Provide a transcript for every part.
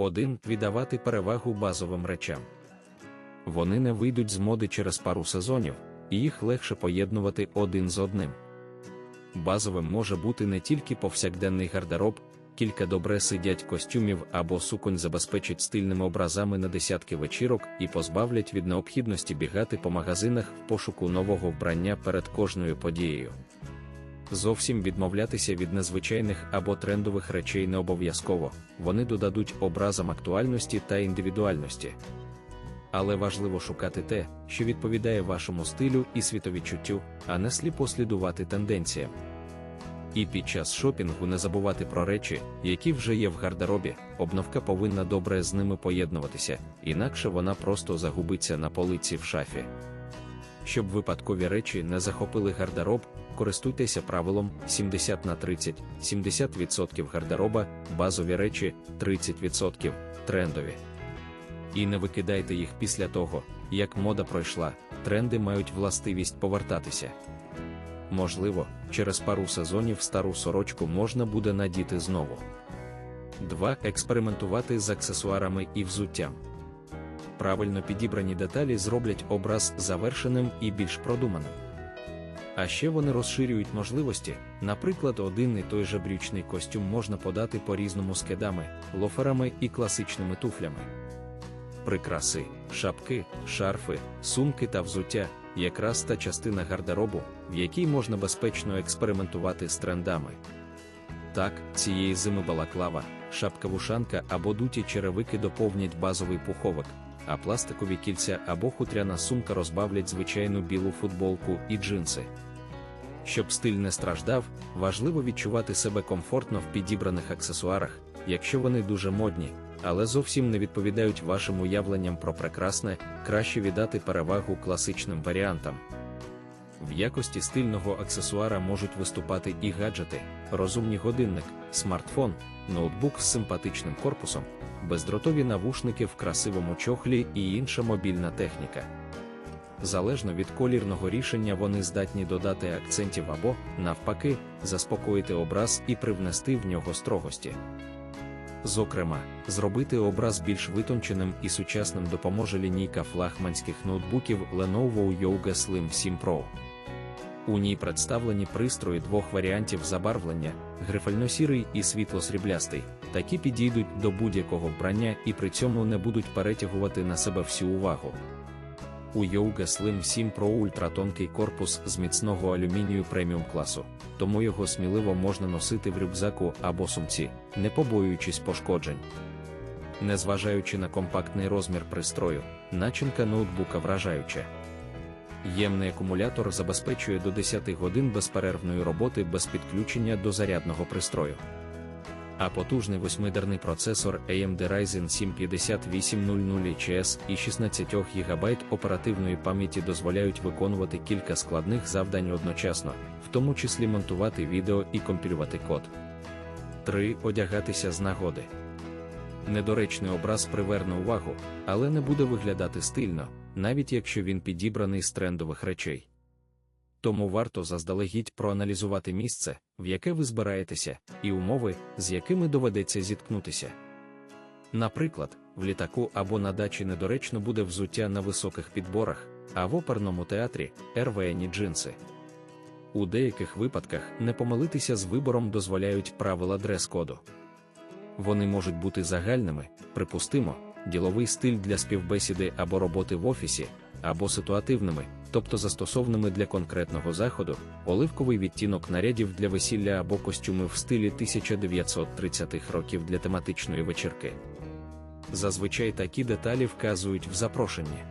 1. Віддавати перевагу базовим речам. Вони не вийдуть з моди через пару сезонів, і їх легше поєднувати один з одним. Базовим може бути не тільки повсякденний гардероб, кілька добре сидять костюмів або суконь забезпечать стильними образами на десятки вечірок і позбавлять від необхідності бігати по магазинах в пошуку нового вбрання перед кожною подією. Зовсім відмовлятися від незвичайних або трендових речей не обов'язково, вони додадуть образам актуальності та індивідуальності. Але важливо шукати те, що відповідає вашому стилю і світовідчуттю, а не сліпо слідувати тенденціям. І під час шопінгу не забувати про речі, які вже є в гардеробі, обновка повинна добре з ними поєднуватися, інакше вона просто загубиться на полиці в шафі. Щоб випадкові речі не захопили гардероб, користуйтеся правилом 70 на 30, 70% гардероба, базові речі, 30% трендові. І не викидайте їх після того, як мода пройшла, тренди мають властивість повертатися. Можливо, через пару сезонів стару сорочку можна буде надіти знову. 2. Експериментувати з аксесуарами і взуттям. Правильно підібрані деталі зроблять образ завершеним і більш продуманим. А ще вони розширюють можливості, наприклад, один і той же брючний костюм можна подати по-різному з кедами, лоферами і класичними туфлями. Прикраси, шапки, шарфи, сумки та взуття якраз та частина гардеробу, в якій можна безпечно експериментувати з трендами. Так, цієї зими балаклава, шапка-вушанка або дуті черевики доповнять базовий пуховик, а пластикові кільця або хутряна сумка розбавлять звичайну білу футболку і джинси. Щоб стиль не страждав, важливо відчувати себе комфортно в підібраних аксесуарах, якщо вони дуже модні, але зовсім не відповідають вашим уявленням про прекрасне, краще віддати перевагу класичним варіантам. В якості стильного аксесуара можуть виступати і гаджети, розумний годинник, смартфон, ноутбук з симпатичним корпусом, бездротові навушники в красивому чохлі і інша мобільна техніка. Залежно від колірного рішення вони здатні додати акцентів або, навпаки, заспокоїти образ і привнести в нього строгості. Зокрема, зробити образ більш витонченим і сучасним допоможе лінійка флагманських ноутбуків Lenovo Yoga Slim 7 Pro. У ній представлені пристрої двох варіантів забарвлення грифально-сірий і світло-сріблястий, такі підійдуть до будь-якого вбрання і при цьому не будуть перетягувати на себе всю увагу. У Yoga Slim 7 Pro ультратонкий корпус з міцного алюмінію преміум класу, тому його сміливо можна носити в рюкзаку або сумці, не побоюючись пошкоджень. Незважаючи на компактний розмір пристрою, начинка ноутбука вражаюча. Ємний акумулятор забезпечує до 10 годин безперервної роботи без підключення до зарядного пристрою. А потужний восьмидерний процесор AMD Ryzen 7 5800 HS і 16 ГБ оперативної пам'яті дозволяють виконувати кілька складних завдань одночасно, в тому числі монтувати відео і компілювати код. 3. Одягатися з нагоди. Недоречний образ приверне увагу, але не буде виглядати стильно, навіть якщо він підібраний з трендових речей. Тому варто заздалегідь проаналізувати місце, в яке ви збираєтеся, і умови, з якими доведеться зіткнутися. Наприклад, в літаку або на дачі недоречно буде взуття на високих підборах, а в оперному театрі ервені джинси. У деяких випадках не помилитися з вибором дозволяють правила дрес-коду. Вони можуть бути загальними, припустимо, діловий стиль для співбесіди або роботи в офісі, або ситуативними, тобто застосовними для конкретного заходу, оливковий відтінок нарядів для весілля або костюми в стилі 1930-х років для тематичної вечірки. Зазвичай такі деталі вказують в запрошенні.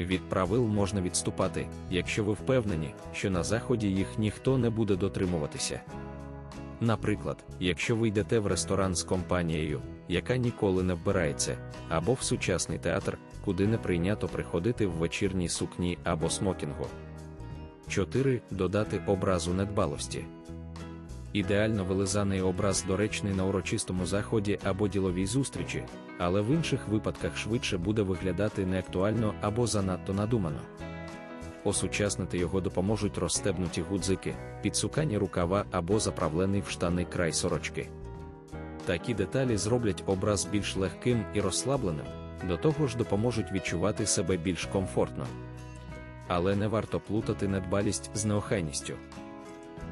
Від правил можна відступати, якщо ви впевнені, що на заході їх ніхто не буде дотримуватися. Наприклад, якщо ви йдете в ресторан з компанією, яка ніколи не вбирається, або в сучасний театр, куди не прийнято приходити в вечірній сукні або смокінгу. 4. Додати образу недбалості. Ідеально вилизаний образ доречний на урочистому заході або діловій зустрічі, але в інших випадках швидше буде виглядати неактуально або занадто надумано. Осучаснити його допоможуть розстебнуті гудзики, підсукані рукава або заправлений в штани край сорочки. Такі деталі зроблять образ більш легким і розслабленим, до того ж допоможуть відчувати себе більш комфортно. Але не варто плутати недбалість з неохайністю.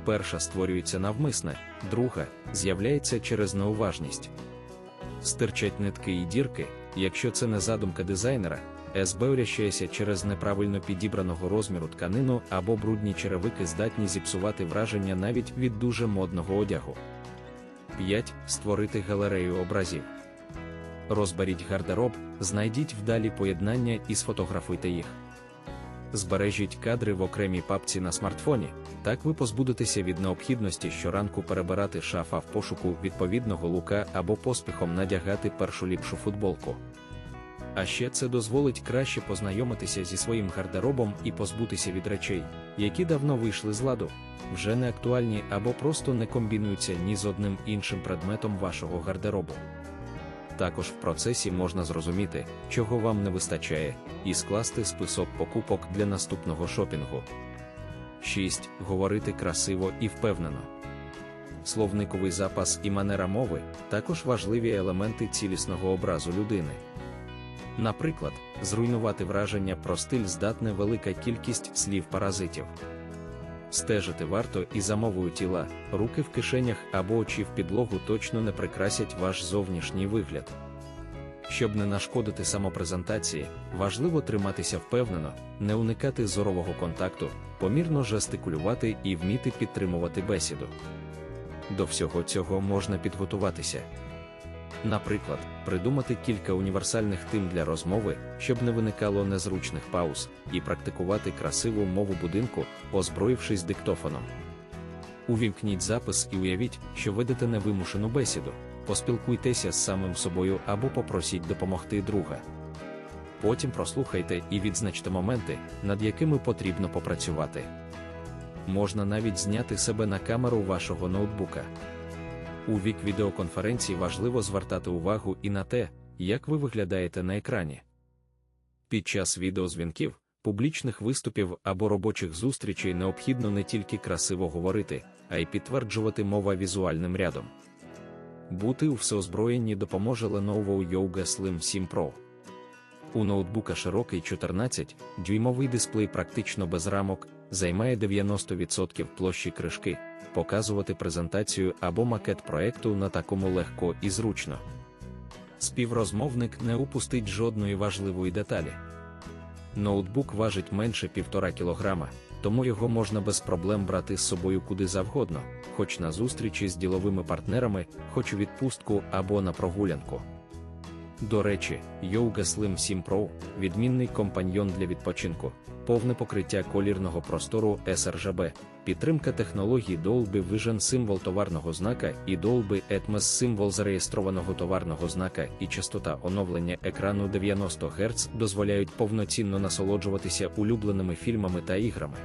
Перша створюється навмисне, друга з'являється через неуважність. Стирчать нитки і дірки, якщо це не задумка дизайнера, СБ урящається через неправильно підібраного розміру тканину або брудні черевики здатні зіпсувати враження навіть від дуже модного одягу. 5. Створити галерею образів. Розберіть гардероб, знайдіть вдалі поєднання і сфотографуйте їх. Збережіть кадри в окремій папці на смартфоні, так ви позбудетеся від необхідності щоранку перебирати шафа в пошуку відповідного лука або поспіхом надягати першу ліпшу футболку. А ще це дозволить краще познайомитися зі своїм гардеробом і позбутися від речей, які давно вийшли з ладу, вже не актуальні або просто не комбінуються ні з одним іншим предметом вашого гардеробу. Також в процесі можна зрозуміти, чого вам не вистачає, і скласти список покупок для наступного шопінгу. 6. Говорити красиво і впевнено. Словниковий запас і манера мови також важливі елементи цілісного образу людини. Наприклад, зруйнувати враження про стиль здатне велика кількість слів паразитів. Стежити варто і за мовою тіла, руки в кишенях або очі в підлогу точно не прикрасять ваш зовнішній вигляд. Щоб не нашкодити самопрезентації, важливо триматися впевнено, не уникати зорового контакту, помірно жестикулювати і вміти підтримувати бесіду. До всього цього можна підготуватися. Наприклад, придумати кілька універсальних тем для розмови, щоб не виникало незручних пауз, і практикувати красиву мову будинку, озброївшись диктофоном. Увімкніть запис і уявіть, що ведете невимушену бесіду, поспілкуйтеся з самим собою або попросіть допомогти друга. Потім прослухайте і відзначте моменти, над якими потрібно попрацювати. Можна навіть зняти себе на камеру вашого ноутбука. У вік відеоконференції важливо звертати увагу і на те, як ви виглядаєте на екрані. Під час відеозвінків, публічних виступів або робочих зустрічей необхідно не тільки красиво говорити, а й підтверджувати мова візуальним рядом. Бути у всеозброєнні допоможе Lenovo Yoga Slim 7 Pro. У ноутбука широкий 14-дюймовий дисплей практично без рамок, займає 90% площі кришки, показувати презентацію або макет проекту на такому легко і зручно. Співрозмовник не упустить жодної важливої деталі. Ноутбук важить менше 1,5 кг, тому його можна без проблем брати з собою куди завгодно, хоч на зустрічі з діловими партнерами, хоч у відпустку або на прогулянку. До речі, Yoga Slim 7 Pro відмінний компаньйон для відпочинку, повне покриття колірного простору sRGB, підтримка технологій Dolby Vision символ товарного знака і Dolby Atmos символ зареєстрованого товарного знака і частота оновлення екрану 90 Гц дозволяють повноцінно насолоджуватися улюбленими фільмами та іграми.